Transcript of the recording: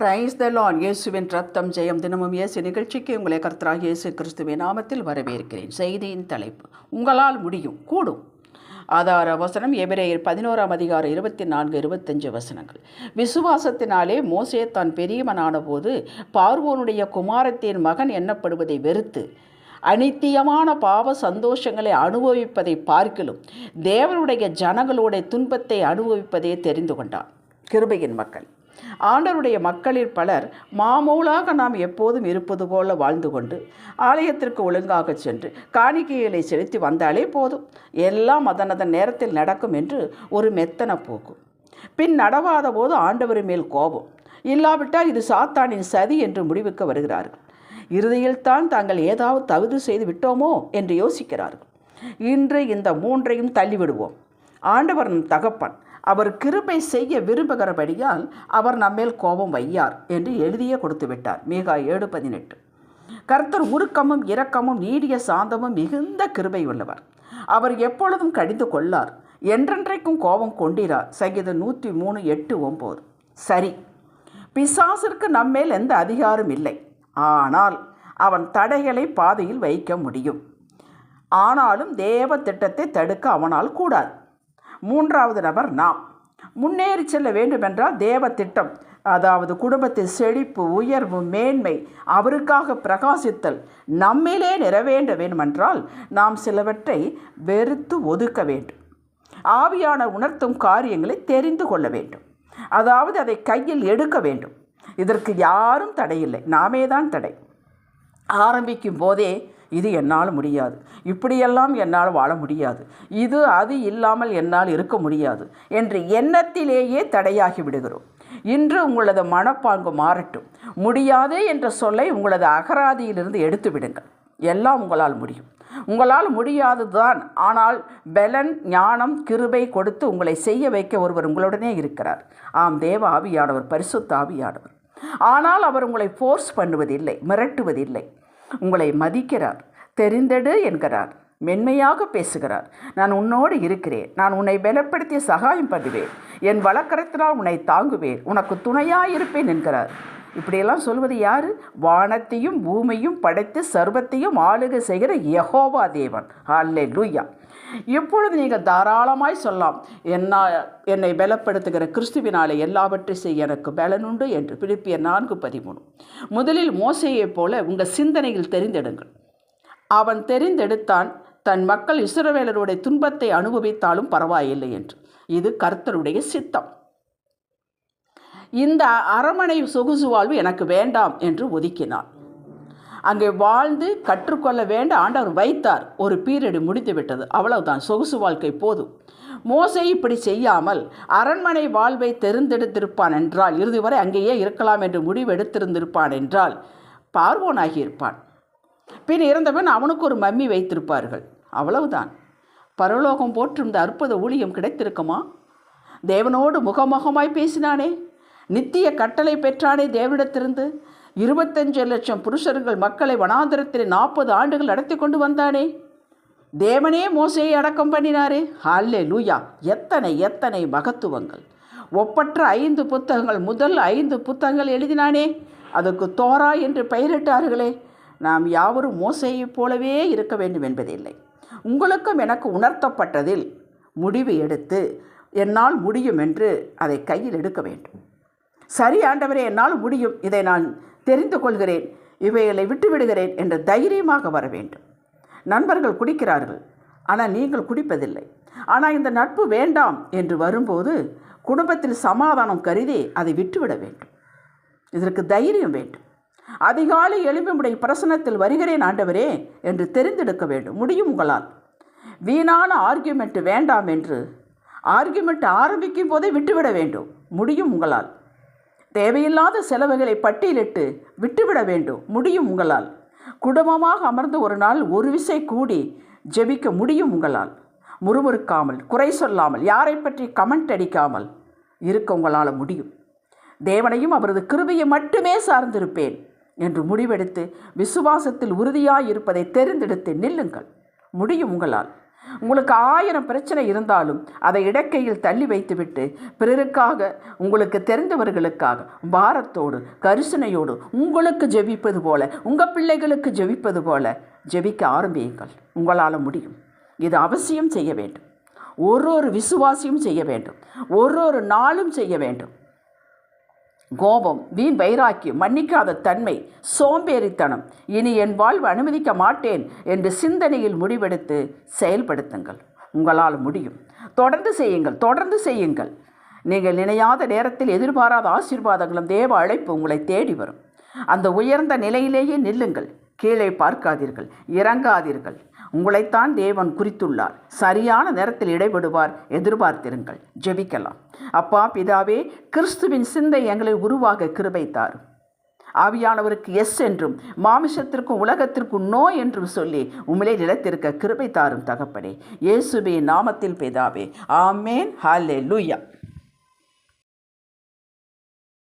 Praise the லான் இயேசுவின் ரத்தம் ஜெயம் தினமும் இயேசு நிகழ்ச்சிக்கு உங்களை கர்த்தராக இயேசு கிறிஸ்துவின் நாமத்தில் வரவேற்கிறேன். செய்தியின் தலைப்பு உங்களால் முடியும் கூடும். ஆதார வசனம் எபிரேயர் பதினோராம் அதிகாரம் இருபத்தி நான்கு இருபத்தஞ்சு வசனங்கள். விசுவாசத்தினாலே மோசே தான் பெரியவனான போது பார்வோனுடைய குமாரத்தின் மகன் எண்ணப்படுவதை வெறுத்து அனித்தியமான பாவ சந்தோஷங்களை அனுபவிப்பதை பார்க்கலும் தேவனுடைய ஜனங்களுடைய துன்பத்தை அனுபவிப்பதே தெரிந்து கொண்டான். கிருபையின் மக்கள் ஆண்டவருடைய மக்களில் பலர் மாமூலாக நாம் எப்போதும் இருப்பது போல வாழ்ந்து கொண்டு ஆலயத்திற்கு ஒழுங்காக சென்று காணிக்கைகளை செலுத்தி வந்தாலே போதும். எல்லாம் அதனதன் நேரத்தில் நடக்கும் என்று ஒரு மெத்தன போக்கு. பின் நடவாத போது ஆண்டவர் மேல் கோபம். இல்லாவிட்டால் இது சாத்தானின் சதி என்று முடிவுக்கு வருகிறார்கள். இறுதியில் தான் தாங்கள் ஏதாவது தகுதி செய்து விட்டோமோ என்று யோசிக்கிறார்கள். இன்று இந்த மூன்றையும் தள்ளிவிடுவோம். ஆண்டவர் நம் தகப்பன் அவர் கிருபை செய்ய விரும்புகிறபடியால் அவர் நம்மேல் கோபம் வையார் என்று எழுதியே கொடுத்து விட்டார் மீகா ஏழு பதினெட்டு. கர்த்தர் உருக்கமும் இரக்கமும் நீடிய சாந்தமும் மிகுந்த கிருபை உள்ளவர். அவர் எப்பொழுதும் கடிந்து கொள்ளார். என்றென்றைக்கும் கோபம் கொண்டிரார். சங்கீதம் நூற்றி மூணு எட்டு ஒம்பது சரி பிசாசிற்கு நம்மேல் எந்த அதிகாரம் இல்லை. ஆனால் அவன் தடைகளை பாதையில் வைக்க முடியும். ஆனாலும் தேவ திட்டத்தை தடுக்க அவனால் கூடாது. மூன்றாவது நபர் நாம். முன்னேறி செல்ல வேண்டுமென்றால் தேவ திட்டம் அதாவது குடும்பத்தில் செழிப்பு உயர்வு மேன்மை அவருக்காக பிரகாசித்தல் நம்மிலே நிறைவேண்ட வேண்டுமென்றால் நாம் சிலவற்றை வெறுத்து ஒதுக்க வேண்டும். ஆவியான உணர்த்தும் காரியங்களை தெரிந்து கொள்ள வேண்டும். அதாவது அதை கையில் எடுக்க வேண்டும். இதற்கு யாரும் தடையில்லை. நாமே தான் தடை. ஆரம்பிக்கும் போதே இது என்னால் முடியாது. இப்படியெல்லாம் என்னால் வாழ முடியாது. இது அது இல்லாமல் என்னால் இருக்க முடியாது என்று எண்ணத்திலேயே தடையாகி விடுகிறோம். இன்று உங்களது மனப்பாங்கு மாறட்டும். முடியாதே என்ற சொல்லை உங்களது அகராதியிலிருந்து எடுத்து விடுங்கள். எல்லாம் உங்களால் முடியும். உங்களால் முடியாது தான் ஆனால் பலன் ஞானம் கிருபை கொடுத்து உங்களை செய்ய வைக்க ஒருவர் உங்களுடனே இருக்கிறார். ஆம் தேவ ஆவியானவர் பரிசுத்த ஆவியானவர். ஆனால் அவர் உங்களை ஃபோர்ஸ் பண்ணுவதில்லை மிரட்டுவதில்லை. உங்களை மதிக்கிறார் தெரிந்தெடு என்கிறார் மென்மையாக பேசுகிறார். நான் உன்னோடு இருக்கிறேன். நான் உன்னை பலப்படுத்தி சகாயம் பண்ணுவேன் என் வழக்கரத்தினால் உன்னை தாங்குவேன். உனக்கு துணையாக இருப்பேன் என்கிறார். இப்படியெல்லாம் சொல்வது யார்? வானத்தையும் பூமியும் படைத்து சர்வத்தையும் ஆளுகை செய்கிற யகோவா தேவன். அல்லே லூயா இப்பொழுது நீங்கள் தாராளமாய் சொல்லலாம் என்ன என்னை பலப்படுத்துகிற கிறிஸ்துவினாலே எல்லாவற்றையும் செய்ய எனக்கு பலனுண்டு என்று பிலிப்பிய நான்கு பதிமூணு. முதலில் மோசையைப் போல உங்கள் சிந்தனையில் தெரிந்தெடுங்கள். அவன் தெரிந்தெடுத்தான் தன் மக்கள் இஸ்ரவேலருடைய துன்பத்தை அனுபவித்தாலும் பரவாயில்லை என்று. இது கர்த்தருடைய சித்தம். இந்த அரமனை சொகுசு வாழ்வு எனக்கு வேண்டாம் என்று ஒதுக்கினான் அங்கே வாழ்ந்து கற்றுக்கொள்ள வேண்ட ஆண்டவர் வைத்தார். ஒரு பீரியடு முடித்து விட்டது. அவ்வளவுதான். சொகுசு வாழ்க்கை போதும். மோசை இப்படி செய்யாமல் அரண்மனை வாழ்வை தெரிந்தெடுத்திருப்பான் என்றால் இறுதி வரை அங்கேயே இருக்கலாம் என்று முடிவெடுத்திருந்திருப்பான் என்றால் பார்வோனாகியிருப்பான். பின் இறந்தவன் அவனுக்கு ஒரு மம்மி வைத்திருப்பார்கள். அவ்வளவுதான். பரலோகம் போற்றிருந்த அற்புத ஊழியம் கிடைத்திருக்குமா? தேவனோடு முகமுகமாய் பேசினானே. நித்திய கட்டளை பெற்றானே தேவனிடத்திலிருந்து இருபத்தஞ்சு லட்சம் புருஷர்கள் மக்களை வனாந்திரத்தில் நாற்பது ஆண்டுகள் நடத்தி கொண்டு வந்தானே. தேவனே மோசையை அடக்கம் பண்ணினாரே. அல்லே லூயா எத்தனை எத்தனை மகத்துவங்கள். ஒப்பற்ற ஐந்து புத்தகங்கள் முதல் ஐந்து புத்தகங்கள் எழுதினானே. அதுக்கு தோரா என்று பெயரிட்டார்களே. நாம் யாவரும் மோசையைப் போலவே இருக்க வேண்டும் என்பதில்லை. உங்களுக்கும் எனக்கு உணர்த்தப்பட்டதில் முடிவு எடுத்து என்னால் முடியும் என்று அதை கையில் எடுக்க வேண்டும். சரி ஆண்டவரே என்னால் முடியும். இதை நான் தெரிந்து கொள்கிறேன் இவைகளை விட்டுவிடுகிறேன் என்று தைரியமாக வர வேண்டும். நண்பர்கள் குடிக்கிறார்கள். ஆனால் நீங்கள் குடிப்பதில்லை. ஆனால் இந்த நட்பு வேண்டாம் என்று வரும்போது குடும்பத்தில் சமாதானம் கருதி அதை விட்டுவிட வேண்டும். இதற்கு தைரியம் வேண்டும். அதிகாலை எழும்புமுடைய பிரசனத்தில் வருகிறேன் ஆண்டவரே என்று தெரிந்தெடுக்க வேண்டும். முடியும் உங்களால். வீணான ஆர்கியூமெண்ட் வேண்டாம் என்று ஆர்கியுமெண்ட் ஆரம்பிக்கும் போதே விட்டுவிட வேண்டும். முடியும் உங்களால். தேவையில்லாத செலவுகளை பட்டியலிட்டு விட்டுவிட வேண்டும். முடியும் உங்களால். குடும்பமாக அமர்ந்து ஒரு நாள் ஒரு விசை கூடி ஜெபிக்க முடியும் உங்களால். முறுமுறுக்காமல் குறை சொல்லாமல் யாரை பற்றி கமெண்ட் அடிக்காமல் இருக்க உங்களால் முடியும். தேவனையும் அவரது கிருபையை மட்டுமே சார்ந்திருப்பேன் என்று முடிவெடுத்து விசுவாசத்தில் உறுதியாய் இருப்பதை தெரிந்தெடுத்து நில்லுங்கள். முடியும் உங்களால். உங்களுக்கு ஆயிரம் பிரச்சனை இருந்தாலும் அதை இடக்கையில் தள்ளி வைத்துவிட்டு பிறருக்காக உங்களுக்கு தெரிந்தவர்களுக்காக பாரத்தோடு கரிசனையோடு உங்களுக்கு ஜெபிப்பது போல உங்கள் பிள்ளைகளுக்கு ஜெபிப்பது போல ஜெபிக்க ஆரம்பியுங்கள். உங்களால் முடியும். இது அவசியம் செய்ய வேண்டும். ஒரு ஒரு விசுவாசியும் செய்ய வேண்டும். ஒரு ஒரு நாளும் செய்ய வேண்டும். கோபம் வீண் வைராக்கியம் மன்னிக்காத தன்மை சோம்பேறித்தனம். இனி என் வாழ்வு அனுமதிக்க மாட்டேன் என்று சிந்தனையில் முடிவெடுத்து செயல்படுத்துங்கள். உங்களால் முடியும். தொடர்ந்து செய்யுங்கள் தொடர்ந்து செய்யுங்கள். நீங்கள் நினையாத நேரத்தில் எதிர்பாராத ஆசீர்வாதங்களும் தேவ அழைப்பு உங்களை தேடி வரும். அந்த உயர்ந்த நிலையிலேயே நில்லுங்கள். கீழே பார்க்காதீர்கள். இறங்காதீர்கள். உங்களைத்தான் தேவன் குறித்துள்ளார். சரியான நேரத்தில் இடைபடுவார். எதிர்பார்த்திருங்கள். ஜெபிக்கலாம். அப்பா பிதாவே கிறிஸ்துவின் சிந்தை எங்களை உருவாக கிருபை தாரும். ஆவியானவருக்கு எஸ் என்றும் மாமிசத்திற்கும் உலகத்திற்கும் நோ என்றும் சொல்லி உமிழை நிலத்திருக்க கிருபை தாரும் தகப்படே இயேசுபே நாமத்தில் பிதாவே. ஆமேன். ஹாலே லூயா